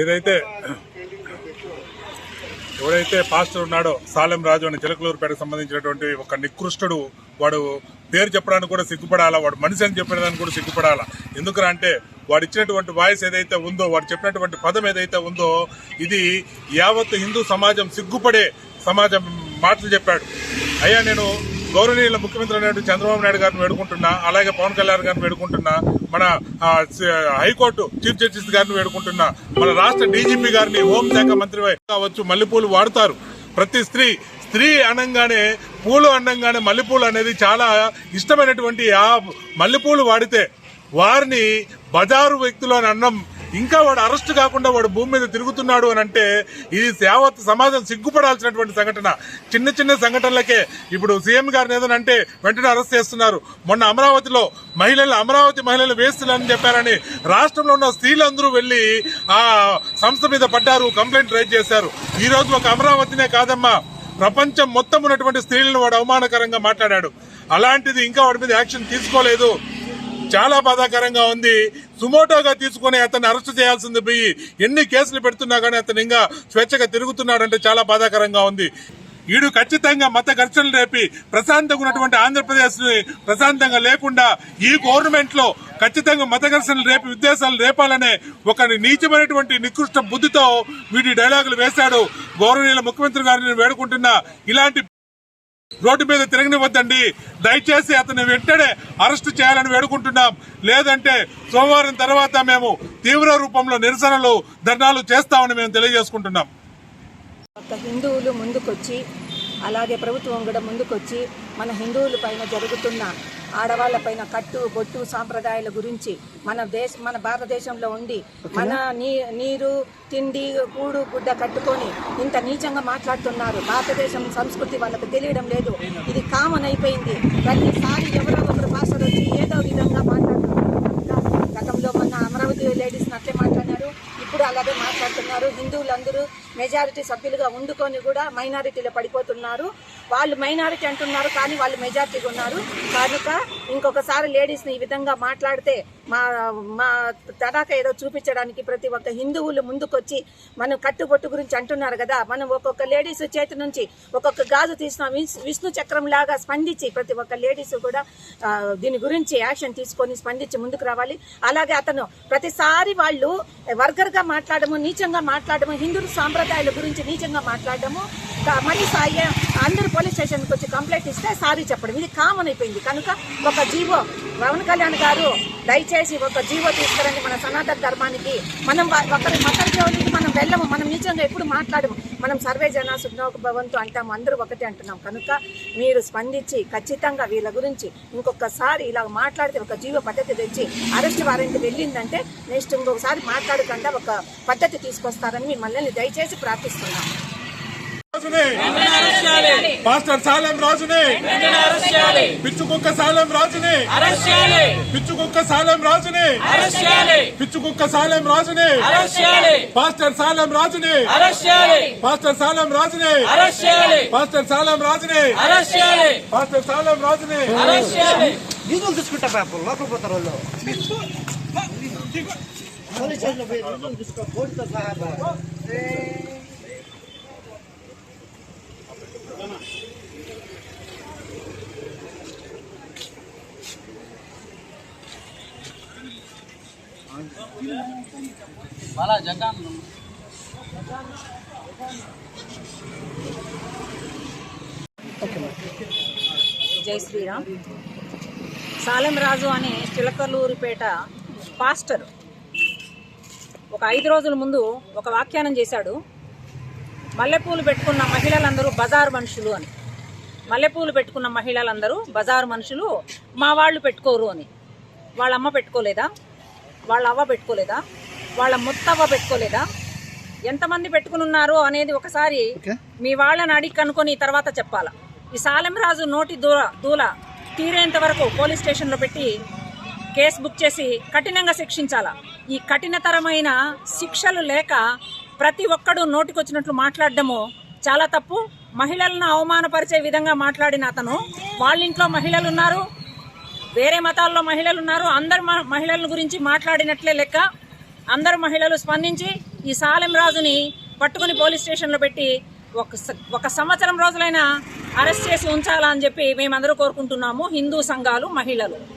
ఏదైతే ఎవరైతే పాస్టర్ ఉన్నాడో సాలెం రాజు అని చిలకలూరుపేటకు సంబంధించినటువంటి ఒక నికృష్టుడు వాడు పేరు చెప్పడానికి కూడా సిగ్గుపడాలా వాడు మనిషి అని చెప్పడానికి కూడా సిగ్గుపడాలా? ఎందుకరా అంటే వాడు ఇచ్చినటువంటి వాయిస్ ఏదైతే ఉందో వాడు చెప్పినటువంటి పదం ఏదైతే ఉందో ఇది యావత్ హిందూ సమాజం సిగ్గుపడే సమాజం మాటలు చెప్పాడు. అయ్యా నేను గౌరవనీయుల ముఖ్యమంత్రి అయినటువంటి చంద్రబాబు నాయుడు గారిని వేడుకుంటున్నా అలాగే పవన్ కళ్యాణ్ గారిని వేడుకుంటున్నా మన హైకోర్టు చీఫ్ జస్టిస్ గారిని వేడుకుంటున్నా మన రాష్ట్ర డీజీపీ గారిని హోంశాఖ మంత్రి కావచ్చు మల్లెపూలు వాడతారు. ప్రతి స్త్రీ స్త్రీ అనంగానే పూలు అనంగానే మల్లెపూలు అనేది చాలా ఇష్టమైనటువంటి ఆ మల్లెపూలు వాడితే వారిని బజారు వ్యక్తులు అని అన్నం ఇంకా వాడు అరెస్ట్ కాకుండా వాడు భూమి మీద తిరుగుతున్నాడు అని అంటే ఇది యావత్ సమాజం సిగ్గుపడాల్సినటువంటి సంఘటన. చిన్న చిన్న సంఘటనలకే ఇప్పుడు సీఎం గారిని ఏదైనా అంటే వెంటనే అరెస్ట్ చేస్తున్నారు. మొన్న అమరావతిలో మహిళలు అమరావతి మహిళలు వేస్తున్నారని చెప్పారని రాష్ట్రంలో ఉన్న స్త్రీలందరూ వెళ్ళి ఆ సంస్థ మీద పడ్డారు కంప్లైంట్ రైజ్ చేశారు. ఈ రోజు ఒక అమరావతినే కాదమ్మా ప్రపంచం మొత్తం ఉన్నటువంటి స్త్రీలను వాడు అవమానకరంగా మాట్లాడాడు. అలాంటిది ఇంకా వాడి మీద యాక్షన్ తీసుకోలేదు. చాలా బాధాకరంగా ఉంది. సుమోటోగా తీసుకుని అతన్ని అరెస్ట్ చేయాల్సింది పోయి ఎన్ని కేసులు పెడుతున్నా కానీ అతను ఇంకా స్వేచ్ఛగా తిరుగుతున్నాడంటే చాలా బాధాకరంగా ఉంది. వీడు ఖచ్చితంగా మత ఘర్షణలు రేపి ప్రశాంతంగా ఉన్నటువంటి ఆంధ్రప్రదేశ్ని ప్రశాంతంగా లేకుండా ఈ గవర్నమెంట్లో ఖచ్చితంగా మత ఘర్షణలు రేపి ఉద్దేశాలు రేపాలనే ఒక నీచమైనటువంటి నికృష్ట బుద్ధితో వీడి డైలాగులు వేశాడు గౌరవనీయుల ముఖ్యమంత్రి గారిని వేడుకుంటున్నా. ఇలాంటి రోడ్డు మీద తిరగనివ్వద్దండి. దయచేసి అతన్ని వెంటనే అరెస్ట్ చేయాలని వేడుకుంటున్నాం. లేదంటే సోమవారం తర్వాత మేము తీవ్ర రూపంలో నిరసనలు ధర్నాలు చేస్తామని మేము తెలియజేసుకుంటున్నాం. హిందువులు ముందుకొచ్చి అలాగే ప్రభుత్వం కూడా ముందుకొచ్చి మన హిందువుల పైన జరుగుతున్న ఆడవాళ్ళ పైన కట్టు బొట్టు సాంప్రదాయాల గురించి మన దేశ మన భారతదేశంలో ఉండి మన నీ నీరు తిండి కూడు గుడ్డ కట్టుకొని ఇంత నీచంగా మాట్లాడుతున్నారు. భారతదేశం సంస్కృతి వాళ్ళకి తెలియడం లేదు. ఇది కామన్ అయిపోయింది. ప్రతిసారి ఎవరో ఒకరు భాషలు వచ్చి ఏదో విధంగా మాట్లాడుతున్నారు. గతంలో మొన్న అమరావతి లేడీస్ అట్లే మాట్లాడినారు ఇప్పుడు అలాగే మాట్లాడుతున్నారు. హిందువులందరూ మెజారిటీ సభ్యులుగా ఉండుకొని కూడా మైనారిటీలో పడిపోతున్నారు. వాళ్ళు మైనారిటీ అంటున్నారు కానీ వాళ్ళు మెజారిటీగా ఉన్నారు. కనుక ఇంకొకసారి లేడీస్ని ఈ విధంగా మాట్లాడితే మా మా తడాక ఏదో చూపించడానికి ప్రతి ఒక్క హిందువులు ముందుకొచ్చి మనం కట్టుబొట్టు గురించి అంటున్నారు కదా. మనం ఒక్కొక్క లేడీస్ చేతి నుంచి ఒక్కొక్క గాజు తీసిన విష్ణు చక్రం లాగా స్పందించి ప్రతి ఒక్క లేడీస్ కూడా దీని గురించి యాక్షన్ తీసుకొని స్పందించి ముందుకు రావాలి. అలాగే అతను ప్రతిసారి వాళ్ళు వర్గర్గా మాట్లాడము నీచంగా మాట్లాడము హిందూ సాంప్రదాయాల గురించి నీచంగా మాట్లాడము మరి సాయి అందరూ పోలీస్ స్టేషన్కి వచ్చి కంప్లైంట్ ఇస్తే సారీ చెప్పడం. ఇది కామన్ అయిపోయింది. కనుక ఒక జీవో పవన్ కళ్యాణ్ గారు దయచేసి ఒక జీవో తీసుకురండి మన సనాతన ధర్మానికి. మనం ఒకరి మతం జోలికి మనం వెళ్ళము మనం నిజంగా ఎప్పుడు మాట్లాడము. మనం సర్వే జన భవంతు అంటాము అందరూ ఒకటే అంటున్నాం. కనుక మీరు స్పందించి ఖచ్చితంగా వీళ్ళ గురించి ఇంకొకసారి ఇలా మాట్లాడితే ఒక జీవ పద్ధతి తెచ్చి అరెస్ట్ వారెంట్ వెళ్ళిందంటే నెక్స్ట్ ఇంకొకసారి మాట్లాడకుండా ఒక పద్ధతి తీసుకొస్తారని మిమ్మల్ని దయచేసి ప్రార్థిస్తున్నాం. రాజుని. పాస్టర్ సాలెం రాజుని. పిచ్చుకుక్క సాలెం రాజుని. పిచ్చుకుక్క సాలెం రాజుని. పిచ్చుకుక్క సాలెం రాజుని. పాస్టర్ సాలెం రాజుని. పాస్టర్ సాలెం రాజుని. పాస్టర్ సాలెం రాజుని. పాస్టర్ సాలెం రాజుని. వీధులు తీసుకుంటా పాపం లోపల పోతారు వాళ్ళు. పోలీస్ పోయి తీసుకో సహా బా. జై శ్రీరామ్. సాలెం రాజు అనే చిలకలూరిపేట పాస్టర్ ఒక ఐదు రోజుల ముందు ఒక వ్యాఖ్యానం చేశాడు. మల్లెపూలు పెట్టుకున్న మహిళలందరూ బజారు మనుషులు అని. మల్లెపూలు పెట్టుకున్న మహిళలందరూ బజారు మనుషులు మా వాళ్ళు పెట్టుకోరు అని. వాళ్ళ అమ్మ పెట్టుకోలేదా? వాళ్ళ అవ్వ పెట్టుకోలేదా? వాళ్ళ ముత్తవ్వ పెట్టుకోలేదా? ఎంతమంది పెట్టుకుని ఉన్నారు అనేది ఒకసారి మీ వాళ్ళని అడిగి కనుక్కొని తర్వాత చెప్పాలా. ఈ సాలెం రాజు నోటి దూల దూల తీరేంత వరకు పోలీస్ స్టేషన్లో పెట్టి కేసు బుక్ చేసి కఠినంగా శిక్షించాలా. ఈ కఠినతరమైన శిక్షలు లేక ప్రతి ఒక్కడు నోటికొచ్చినట్లు మాట్లాడడము చాలా తప్పు. మహిళలను అవమానపరిచే విధంగా మాట్లాడిన అతను. వాళ్ళ ఇంట్లో మహిళలు ఉన్నారు వేరే మతాల్లో మహిళలు ఉన్నారు. అందరు మ- మహిళల గురించి మాట్లాడినట్లే లెక్క అందరు మహిళలు స్పందించి ఈ సాలెం రాజుని పట్టుకుని పోలీస్ స్టేషన్లో పెట్టి ఒక స- ఒక సంవత్సరం రోజులైనా అరెస్ట్ చేసి ఉంచాలా అని చెప్పి మేమందరూ కోరుకుంటున్నాము. హిందూ సంఘాలు మహిళలు.